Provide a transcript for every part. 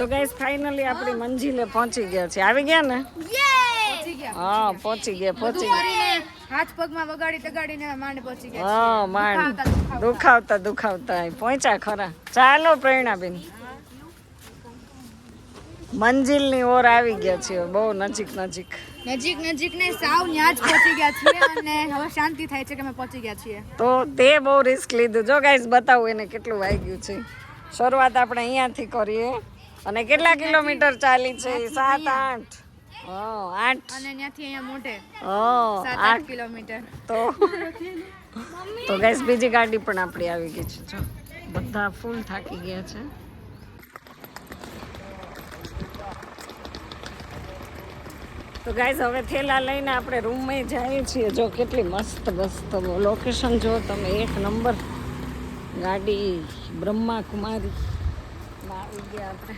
તો guys finally આપણી મંજિલે પહોંચી ગયા છે આવી ગયા ને? હા પહોંચી ગયા પહોંચી ગયા. હાથ પગમાં વગાડી તગાડીને માંડ પહોંચી ગયા હા માંડ. દુખાવતા, દુખાવતા. પહોંચ્યા ખરા. ચાલો પ્રેરણાબેન મંજિલની ઓર આવી ગયા છે બહુ નજીક નજીક. નજીક નજીક ને સાવ ન્યા જ પહોંચી ગયા છીએ અને હવે શાંતિ થાય છે કે અમે પહોંચી ગયા છીએ. તો તે બહુ રિસ્ક લીધું. જો ગાઈસ બતાવું એને કેટલું વાગ્યું છે. શરૂઆત આપણે અહીંયાથી કરીએ. અને કેટલા કિલોમીટર ચાલી છે? સાત આઠ. આઠ. અને ત્યાંથી અહીંયા મોટે સાત આઠ કિલોમીટર. તો તો બીજી ગાડી પણ આપણી આવી ગઈ છે. જો બધા ફૂલ થાકી ગયા છે. તો ગાઈસ હવે થેલા લઈને આપણે રૂમમાં જઈએ છીએ. જો કેટલી મસ્ત મસ્ત લોકેશન જો તમે એક નંબર ગાડી બ્રહ્મા કુમારી આવી ગયા આપણે.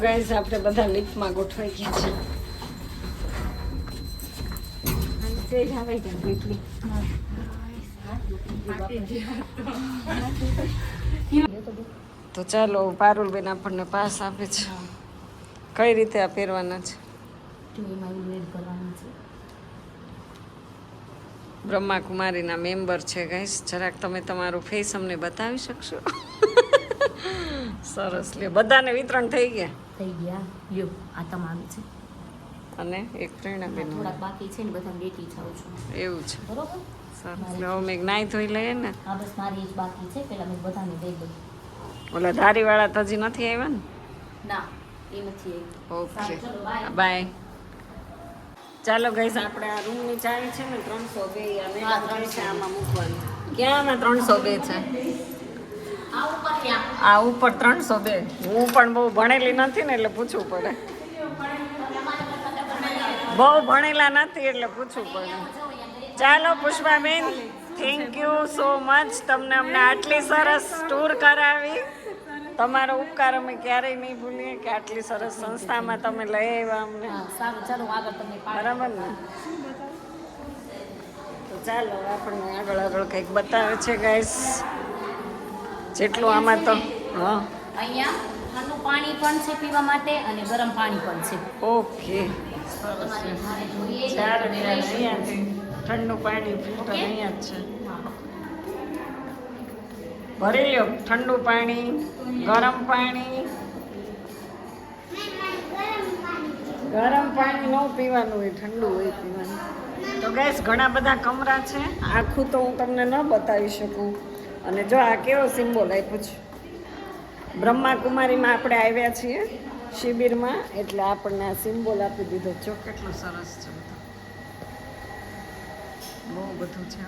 ગાઈસ આપણે બધા લિફ્ટમાં ગોઠવાઈ ગયા છે તો ચાલો, પારુલબેન આપણને પાસ આપે છે. કઈ રીતે આ પહેરવાના છે? બ્રહ્મા કુમારીના મેમ્બર છે ગાઈસ જરાક તમે તમારું ફેસ અમને બતાવી શકશો? સરસ. લે, બધાને વિતરણ થઈ ગયા. થઈ ગયા. લ્યો આ તમારું છે. અને એક પ્રેરણાબેન થોડાક બાકી છે ને બધા બેટી જાઉં છું. એવું છે. બરોબર? સરસ હવે મેં નાઈ ધોઈ લઈએ ને. હા બસ મારી જ બાકી છે. પેલા મેં બધાને દઈ દઉં. ઓલા ધારીવાળા તો હજી નથી આવ્યા ને? ના એ નથી આવ્યું ઓકે. બાય. ચાલો ગઈસ આપણે આ રૂમની ચાવી છે ને ત્રણસો બે અને આમાં મૂકવાની. ક્યાં આમાં ત્રણસો બે છે? આ ઉપર ત્રણસો બે. હું પણ બહુ ભણેલી નથી ને એટલે પૂછવું પડે. બહુ ભણેલા નથી એટલે પૂછવું પડે. ચાલો Pushpaben thank you so much તમને અમને આટલી સરસ ટૂર કરાવી. તમારો ઉપકાર અમે ક્યારેય નહીં ભૂલીએ કે આટલી સરસ સંસ્થામાં તમે લઈ આવ્યા અમને. બરાબર ને? તો ચાલો આપણને આગળ આગળ કંઈક બતાવે છે ગાઈસ જેટલું આમાં તો હા. અહીંયા ઠંડુ પાણી પણ છે પીવા માટે અને ગરમ પાણી પણ છે. ઓકે. ઠંડુ પાણી ફિલ્ટર અહીંયા જ છે. ભરી લ્યો ઠંડુ પાણી ગરમ પાણી. ગરમ પાણી ન પીવાનું હોય ઠંડુ હોય પીવાનું. તો ગેસ ઘણા બધા કમરા છે. આખું તો હું તમને ન બતાવી શકું. અને જો આ કેવો સિમ્બોલ આપ્યો છે? બ્રહ્મા કુમારીમાં આપણે આવ્યા છીએ શિબિરમાં, એટલે આપણને આ સિમ્બોલ આપી દીધો. જો કેટલો સરસ છે બહુ બધું છે.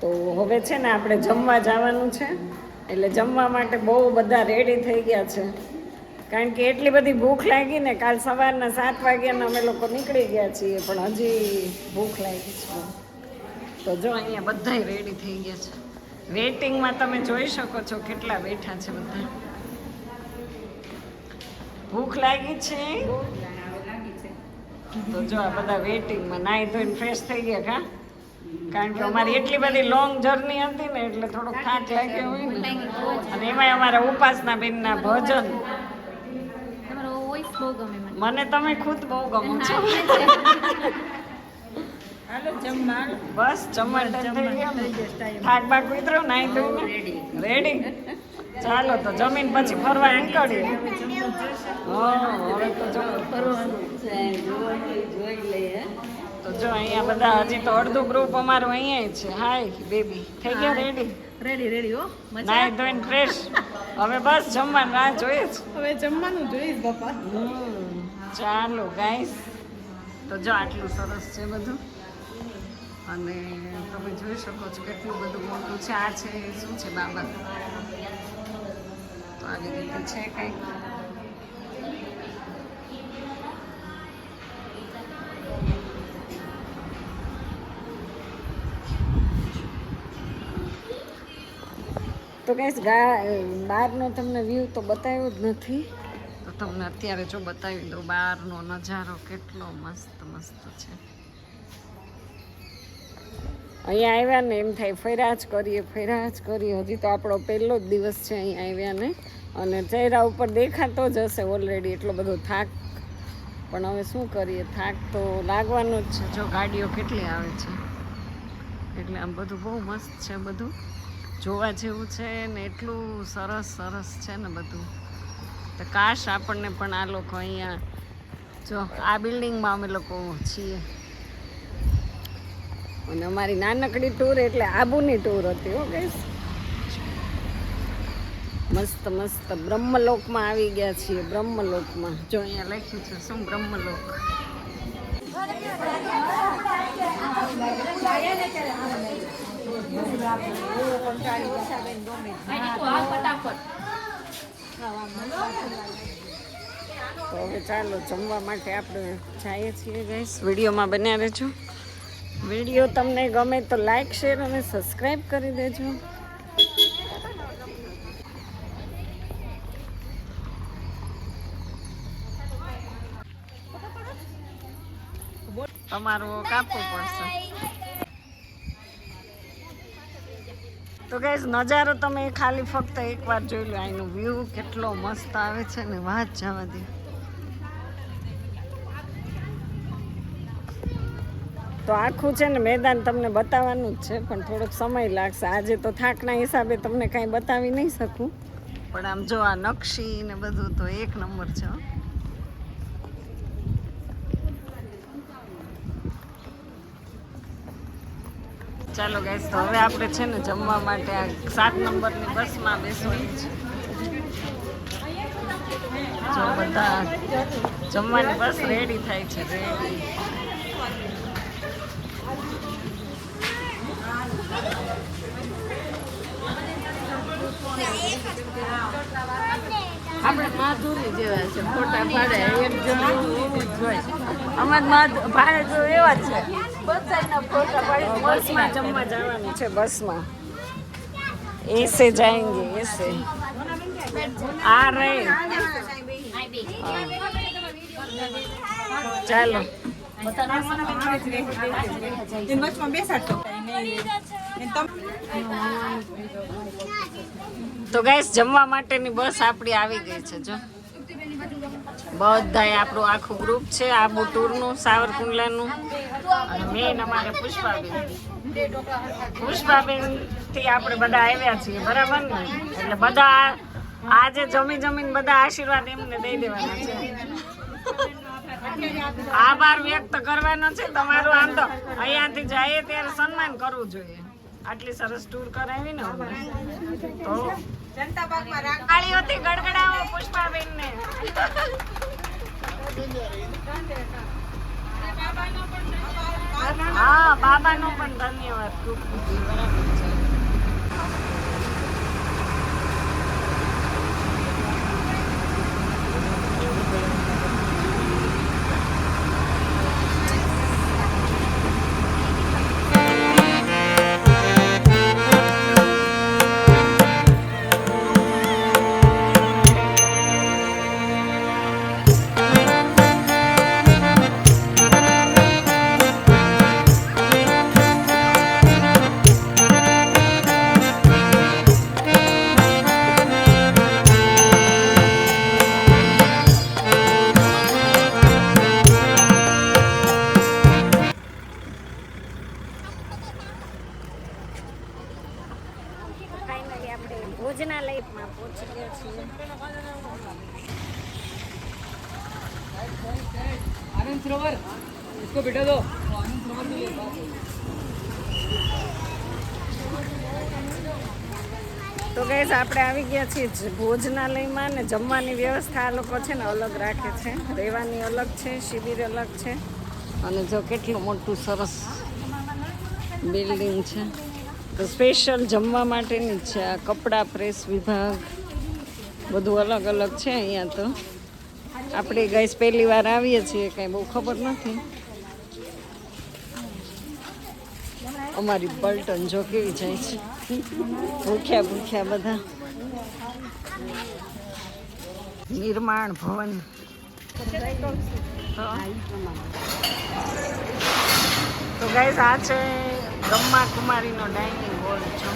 તો હવે છે ને આપણે જમવા જવાનું છે. એટલે જમવા માટે બહુ બધા રેડી થઈ ગયા છે. કારણ કે એટલી બધી ભૂખ લાગી ને કાલ સવારના સાત વાગ્યાના અમે લોકો નીકળી ગયા છીએ, પણ હજી ભૂખ લાગી છે. તો જો અહીંયા બધાય રેડી થઈ ગયા છે. વેટિંગમાં તમે જોઈ શકો છો કેટલા બેઠા છે બધા. ભૂખ લાગી છે? તો જો આ બધા વેઇટિંગમાં નાહી ધોઈને ફ્રેશ થઈ ગયા કા? કારણ કે અમારી એટલી બધી લોંગ જર્ની હતી ને એટલે થોડોક થાક લાગ્યો હોય ને. અને એમાંય અમારા ઉપાસના બેનના ભજન. મને તમે ખુદ બહુ ગમો છો. બસ જમવા ટાઈમ થઈ ગયો. થાક બાક ઉતરો નાઈ ધોઈને રેડી ચાલો તો જમીન પછી ફરવા નીકળીએ. હવે તો જો તો જો અહીંયા બધા હજી તો અડધું ગ્રુપ અમારું અહીંયા છે. હાય બેબી થઈ ગયા રેડી રેડી રેડી હો. ધોઈને ફ્રેશ હવે બસ જમવાનું રાહ જોઈએ જ હવે જમવાનું જોઈએ બાપા. ચાલો ગાઈસ તો જો આટલું સરસ છે બધું. અને તમે જોઈ શકો છો કેટલું બધું મોટું છે આ છે શું છે બાબત તો આવી રીતે છે કંઈક. તો કઈશ બહારનો તમને વ્યૂ તો બતાવ્યો જ નથી. તો તમને અત્યારે જો બતાવી દઉં બહારનો નજારો કેટલો મસ્ત મસ્ત છે. અહીંયા આવ્યા ને એમ થાય ફેરા જ કરીએ ફેરા જ કરીએ. હજી તો આપણો પહેલો જ દિવસ છે અહીંયા આવ્યા ને. અને ચહેરા ઉપર દેખાતો જ હશે ઓલરેડી એટલો બધો થાક. પણ હવે શું કરીએ, થાક તો લાગવાનો જ છે. જો ગાડીઓ કેટલી આવે છે. એટલે આમ બધું બહુ મસ્ત છે બધું. જોવા જેવું છે ને એટલું સરસ સરસ છે ને બધું. તો કાશ આપણને પણ આ લોકો અહીંયા, જો આ બિલ્ડિંગમાં અમે લોકો છીએ. અને અમારી નાનકડી ટૂર એટલે આબુની ટૂર હતી, હો ગઈશ મસ્ત મસ્ત. બ્રહ્મલોકમાં આવી ગયા છીએ, બ્રહ્મલોકમાં. જો અહીંયા લખ્યું છે, શું બ્રહ્મલોક? તો હવે ચાલો, જમવા માટે આપણે જઈએ છીએ ગઈશ વિડીયોમાં બન્યા રહેજો. વીડિયો તમને ગમે તો લાઈક, શેર અને સબસ્ક્રાઈબ કરી દેજો. તમારું કાપવું પડશે. તો ગઈશ નજારો તમે ખાલી ફક્ત એકવાર જોઈ લો અહીંનો વ્યૂ કેટલો મસ્ત આવે છે ને વાત જવા દે. તો આખું છે ને મેદાન તમને બતાવવાનું જ છે, પણ થોડોક સમય લાગશે. આજે તો થાકના હિસાબે તમને કાંઈ બતાવી નહીં શકું. પણ આમ જો આ નકશી ને બધું તો એક નંબર છે ચાલો ગાઈસ તો હવે આપણે છે ને જમવા માટે આ સાત નંબરની બસમાં બેસવાની છે. જો બધા જમવાની બસ રેડી થાય છે રેડી માધુરી જેવા છે ફોટા પાડે એક જણ એવું જ હોય. અમાર ભાડે જો એવા જ છે. બધાના ફોટા પાડી બસમાં જમવા જવાનું છે. બસમાં એસે જાएंगे એસે. આ રહે ચાલો. તો ગાઈસ જમવા માટેની બસ આપણી આવી ગઈ છે, જો. બધાય આપણું આખું ગ્રુપ છે આબુ ટૂરનું સાવરકુંડલાનું, અને મેન અમારે પુષ્પાબેન. પુષ્પાબેનથી આપણે બધા આવ્યા છીએ, બરાબર ને? એટલે બધા આજે જમી જમીને બધા આશીર્વાદ એમને દઈ દેવાના છે. આભાર વ્યક્ત કરવાનો છે તમારું, આમ તો અહીંયાથી જઈએ ત્યારે સન્માન કરવું જોઈએ. આટલી સરસ ટૂર કરાવી ને અમને તો તાળીઓથી ગડગડાવો પુષ્પાબેન ને હા બાબાનો પણ ધન્યવાદ. ખૂબ તો ગઈસ આપણે આવી ગયા છીએ ભોજનાલયમાં ને જમવાની વ્યવસ્થા આ લોકો છે ને અલગ રાખે છે. રહેવાની અલગ છે, શિબિર અલગ છે. અને જો કેટલું મોટું સરસ બિલ્ડિંગ છે. તો સ્પેશિયલ જમવા માટેની છે આ કપડાં, પ્રેસ વિભાગ, બધું અલગ અલગ છે અહીંયા તો. આપણે ગઈસ પહેલી વાર આવીએ છીએ, કાંઈ બહુ ખબર નથી. અમારી પલટન જો કેવી જાય છે. ભૂખ્યા ભૂખ્યા બધા. નિર્માણ ભવન. તો ગાઈઝ આ છે બ્રહ્મા કુમારીનો ડાઇનિંગ હોલ છો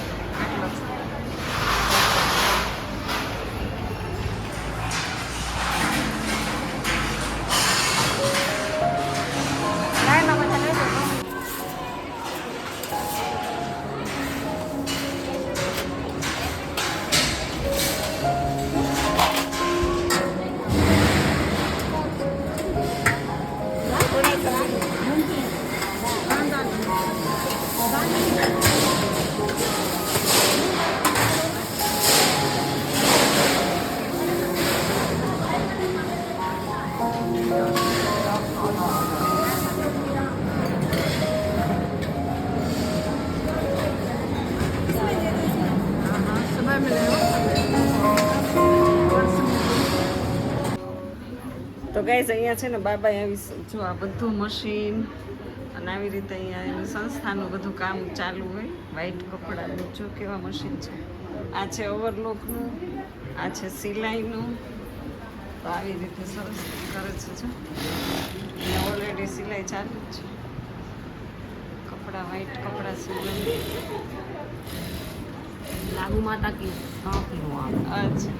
ગાઈઝ અહીંયા છે ને બાબાએ આવી જો આ બધું મશીન અને આવી રીતે અહીંયા એની સંસ્થાનું બધું કામ ચાલુ હોય. વ્હાઈટ કપડા જો કેવા મશીન છે. આ છે ઓવરલોકનું આ છે સિલાઈનું. તો આવી રીતે સરસ કરે છે જો. અને ઓલરેડી સિલાઈ ચાલુ જ છે. કપડાં વ્હાઈટ કપડાં સિલાઈ. લાગુ માતા કી હા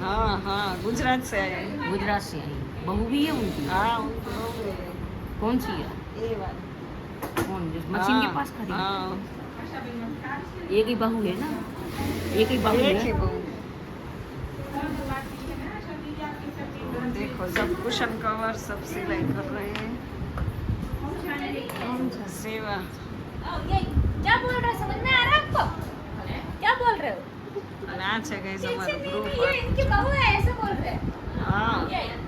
હા હા ગુજરાત છે ગુજરાત સે बहू भी है उनकी? हाँ, कौन सी है? कौन? मशीन के हाँ, पास खड़ी हाँ। एक ही बहू है ना? एक ही बहू है? देखो सब कुछ अनकवर सब सिलाई कर रहे हैं। सेवा। क्या बोल रहे हो? समझ में आ रहा है आपको? क्या बोल रहे हो? नाच है गई हमारा ग्रुप इनकी बहू है ऐसे बोल रहे हैं। हाँ।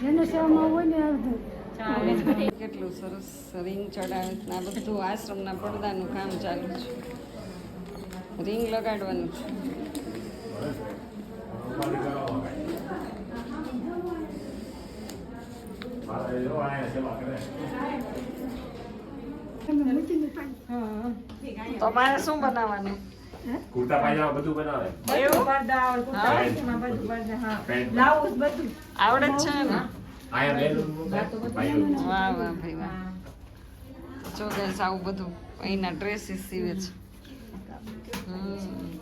જેને સેવામાં હોય ને કેટલું સરસ રિંગ ચડાવે આ બધું આશ્રમના પડદાનું કામ ચાલુ છે. રિંગ લગાડવાનું છે. તમારે શું બનાવવાનું? કુર્તા પાયજામા બધું બનાવે? એવું? પેન્ટ આવડે જ છે ને? આયા બેલુન વાહ વાહ ભાઈ વાહ. જો ગાઈસ આવું બધું અહીંના ડ્રેસીસ સીવે છે. હમ.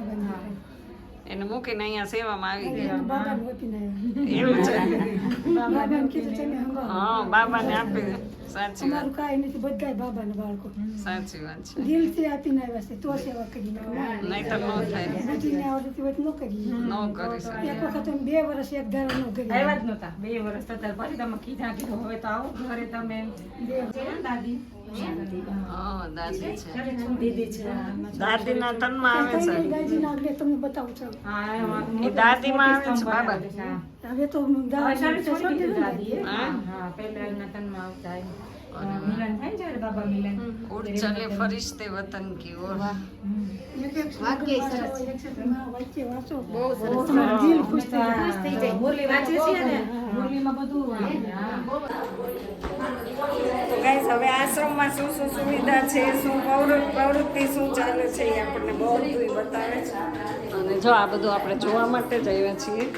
એને મૂકીને અહીંયા સેવામાં આવી ગયા એવું છે હા બાબાને આપી. સાચી વાત કાંઈ નથી બધાય બાબાના બાળકો સાચી વાત છે દિલથી આપીને આવ્યા છે તો સેવા કરી નહીં તો ન થાય બધી આવડતી હોય તો ન કરીએ ન કરી એક વખત બે વર્ષ એક ધારા ન કરી આવ્યા જ નહોતા બે વર્ષ થતા પછી તમે કીધા કીધું હવે તો આવો ઘરે તમે દાદી દાદી દીદી ના તનમાં આવે છે દાદીના આગળ તમને બતાવું છું એ આવે છે બાબા હવે તો દાદી દાદા. હા? પહેલા એમના તનમાં આવતા એમ. મિલન થાય જ્યારે બાબા મિલન. ઉડ ચલે ફરિશ્તે વતન કી ઓર. એક એક વાક્ય સરસ. એક એક મારા વાક્ય વાંચો. બહુ સરસ. દિલ ખુશ થઈ જાય. ખુશ થઈ જાય. મુરલી વાંચે છે ને? મુરલીમાં બધું ગાઈસ હવે આશ્રમમાં શું શું સુવિધા છે? શું પ્રવૃ- પ્રવૃત્તિ શું ચાલે છે? એ આપણને બધું બતાવે છે. અને જો આ બધું આપણે જોવા માટે જ આવ્યા છીએ.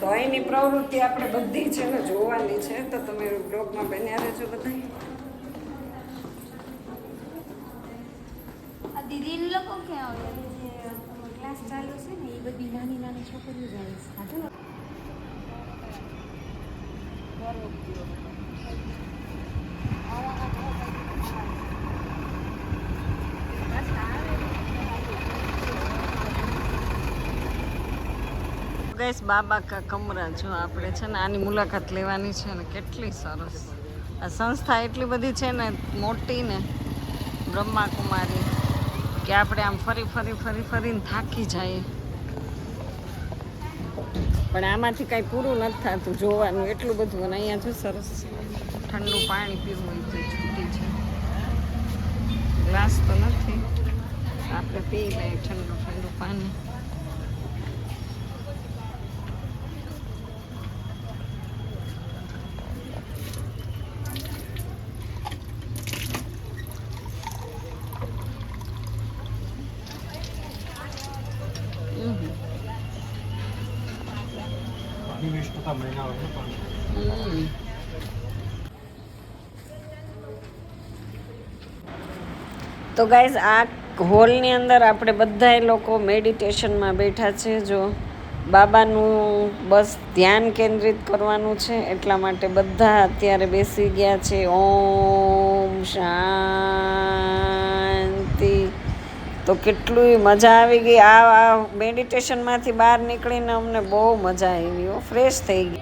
તો એની પ્રવૃત્તિ આપણે બધી છે ને જોવાની છે. તો તમે બ્લોગમાં બન્યા રહેજો બધા આ દીદી લોકો ક્યાં આવે? જે ક્લાસ ચાલુ છે ને એ બધી નાની નાની છોકરીઓ જાય છે. ગઈશ બાબા કા કમરા જો આપણે છે ને આની મુલાકાત લેવાની છે ને કેટલી સરસ. આ સંસ્થા એટલી બધી છે ને મોટી ને બ્રહ્મા કુમારી કે આપણે આમ ફરી ફરી ફરી ફરીને થાકી જાય. પણ આમાંથી કાંઈ પૂરું નથી થતું જોવાનું, એટલું બધું અને અહીંયા જો સરસ ઠંડુ પાણી પીવું હોય તો છૂટી છે ગ્લાસ તો નથી. આપણે પી લઈએ ઠંડુ ઠંડુ પાણી હમ. તો ગાઈઝ આ હોલની અંદર આપણે બધાય લોકો મેડિટેશનમાં બેઠા છે. જો બાબાનું બસ ધ્યાન કેન્દ્રિત કરવાનું છે, એટલા માટે બધા અત્યારે બેસી ગયા છે. ઓમ શાંતિ. તો કેટલી મજા આવી ગઈ. આ મેડિટેશનમાંથી બહાર નીકળીને અમને બહુ મજા આવી હો ફ્રેશ થઈ ગઈ.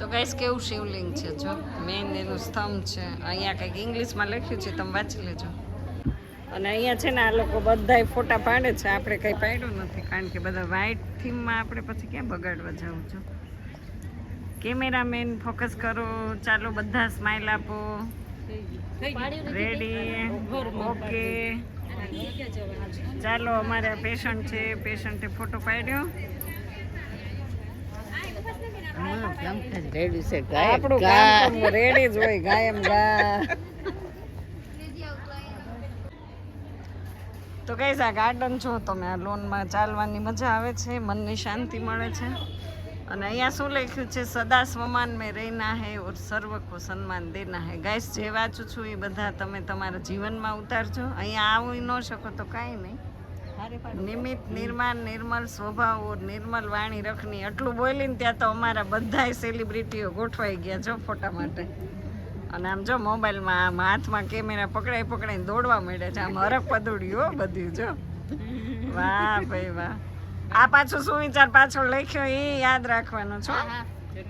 તો ગાઈસ કેવું શિવલિંગ છે? જો મેન એનું સ્તંભ છે. અહીંયા કંઈક ઇંગ્લિશમાં લખ્યું છે, તમે વાંચી લેજો. અને અહીંયા છે ને આ લોકો બધાય ફોટા પાડે છે. આપણે કંઈ પાડ્યું નથી કારણ કે બધા વ્હાઇટ થીમમાં આપણે પછી ક્યાં બગાડવા જાઉં છું? કેમેરામેન ફોકસ કરો ચાલો બધા સ્માઇલ આપો. રેડી ઓકે ચાલો અમારે પેશન્ટ છે પેશન્ટે ફોટો પાડ્યો. આપણું રેડી જ હોય ગાયમ ગા તો કઈ આ ગાર્ડન છો તમે આ લોનમાં ચાલવાની મજા આવે છે, મનની શાંતિ મળે છે. અને અહીંયા શું લખ્યું છે સદા સ્વમાન મેં રહેના હે ઓર સર્વ કો સન્માન દેના હે. ગાઈસ જે વાંચું છું એ બધા તમે તમારા જીવનમાં ઉતારજો. અહીંયા આવી ન શકો તો કાંઈ નહીં. નિમિત નિર્માણ, નિર્મલ સ્વભાવ ઓર નિર્મલ વાણી રખની. આટલું બોલીને ત્યાં તો અમારા બધાય સેલિબ્રિટીઓ ગોઠવાઈ ગયા જો ફોટા માટે. અને આમ જો મોબાઈલમાં આમ હાથમાં કેમેરા પકડાઈ પકડાઈને દોડવા માંડ્યા છે. આમ હરક પદુડ્યું હો બધું જો. વાહ ભાઈ વાહ. આ પાછું સુવિચાર પાછો લખ્યો એ યાદ રાખવાનો છો.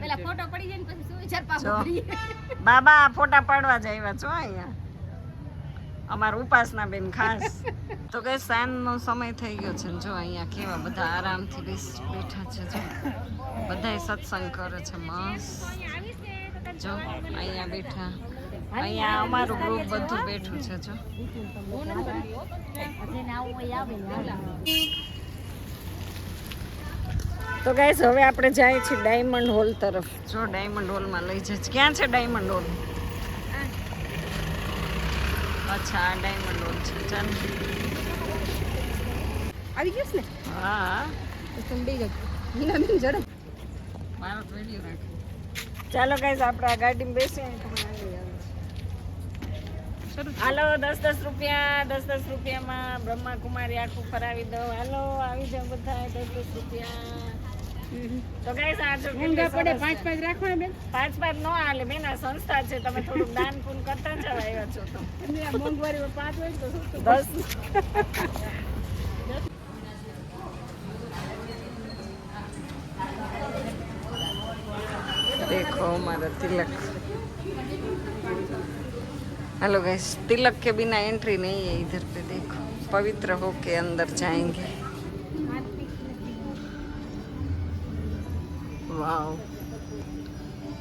પેલા ફોટો પડી જાય ને પછી સુવિચાર જો. પાછો બાબા આ ફોટા પાડવા જ આવ્યા છો અહીંયા. અમારા ઉપાસના બેન ખાસ. તો કે સાંજનો સમય થઈ ગયો છે જો અહીંયા કેવા બધા આરામથી બેઠા છે જો. બધાય સત્સંગ કરે છે મસ્ત. જો અહીંયા બેઠા. અહીંયા અમારું ગ્રુપ બધું બેઠું છે જો. તો ગાઈસ હવે આપણે જઈએ છીએ ડાયમંડ હોલ તરફ. જો ડાયમંડ હોલમાં લઈ જાય ક્યાં છે ડાયમંડ હોલ અચ્છા ડાયમંડ હોલ છે. ચાલ. આવી ગયું ને? હા. તમે બે બેન ઝડપ મારો વીડિયો રાખો. ચાલો ગાઈસ આપણે આ ગાડીમાં બેસીએ. હાલો દસ દસ રૂપિયા દસ દસ રૂપિયામાં બ્રહ્મા કુમારી આખું ફરાવી દો હાલો આવી જાઓ બધા દસ દસ રૂપિયા. તો ગાઈસ આ જો ઊંઘા પડે પાંચ. પાંચ રાખો ને બેન. પાંચ પાંચ નો હાલે બેન આ સંસ્થા છે. તમે થોડુંક દાન પૂન કરતા જવા આવ્યા છો તો. તમે પાંચ હોય તો? દસ. देखो हमारा तिलक हेलो गैस तिलक के बिना एंट्री नहीं है इधर पे देखो पवित्र होके अंदर जाएंगे વાવ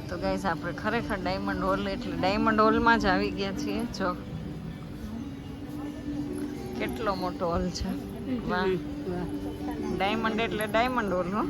તો ગાઈસ આપણે ખરેખર ડાયમંડ હોલ એટલે ડાયમંડ હોલમાં જ આવી ગયા છીએ જો કેટલો મોટો હોલ છે વાહ ડાયમંડ એટલે ડાયમંડ હોલ હો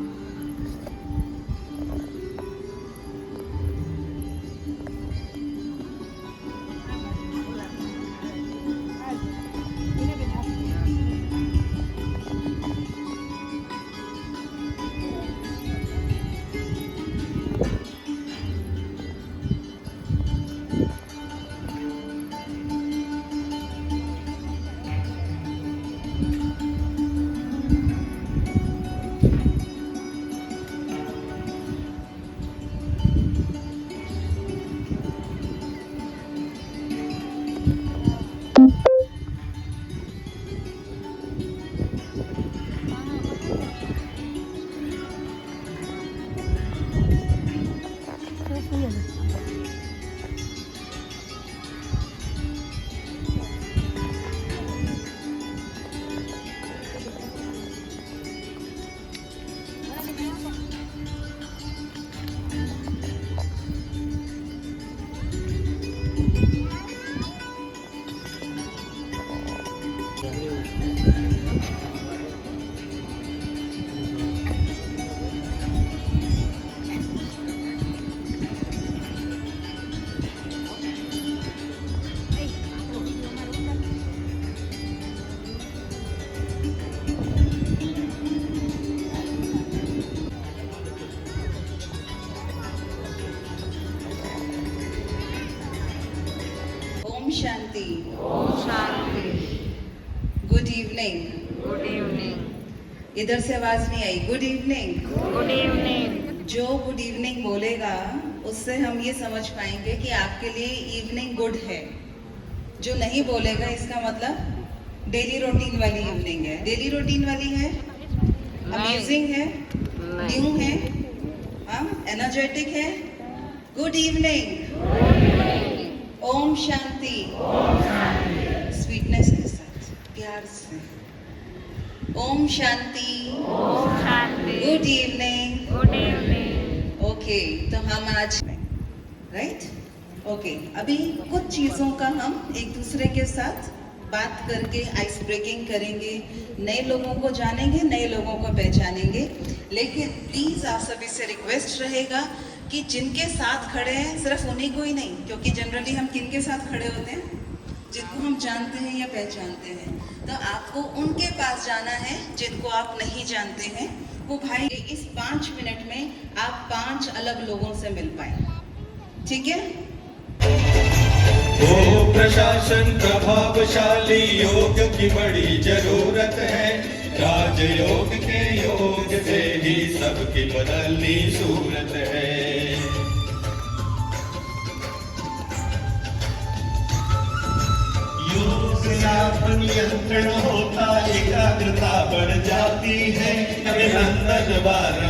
इधर से आवाज़ नहीं आई। गुड इवनिंग गुड इवनिंग जो गुड इवनिंग बोलेगा उससे हम ये समझ पाएँगे कि आपके लिए इवनिंग गुड है। जो नहीं बोलेगा इसका मतलब डेली रूटीन वाली इवनिंग है। डेली रूटीन वाली है? अमेजिंग है? न्यू है? हाँ? एनर्जेटिक है? गुड इवनिंग ओम शांति स्वीटनेस के साथ प्यार से। ओम शांति। ओम शांति। Good evening good evening okay तो हम आज राइट ओके अभी कुछ चीज़ों का हम एक दूसरे के साथ बात करके आइस ब्रेकिंग करेंगे। नए लोगों को जानेंगे नए लोगों को पहचानेंगे। लेकिन प्लीज़ आप सभी से रिक्वेस्ट रहेगा कि जिनके साथ खड़े हैं सिर्फ़ उन्हीं को ही नहीं क्योंकि जनरली हम किन के साथ खड़े होते हैं? जिनको हम जानते हैं या पहचानते हैं। तो आपको उनके पास जाना है, जिनको आप नहीं जानते हैं। वो भाई, इस पाँच मिनट में आप पाँच अलग लोगों से मिल पाए। ठीक है? प्रशासन प्रभावशाली, योग की बड़ी ज़रूरत है। राजयोग के योग से ही सबकी बदलनी सूरत है। नियंत्रण होता एकाग्रता बढ़ जाती है अभिनंदन बारंबार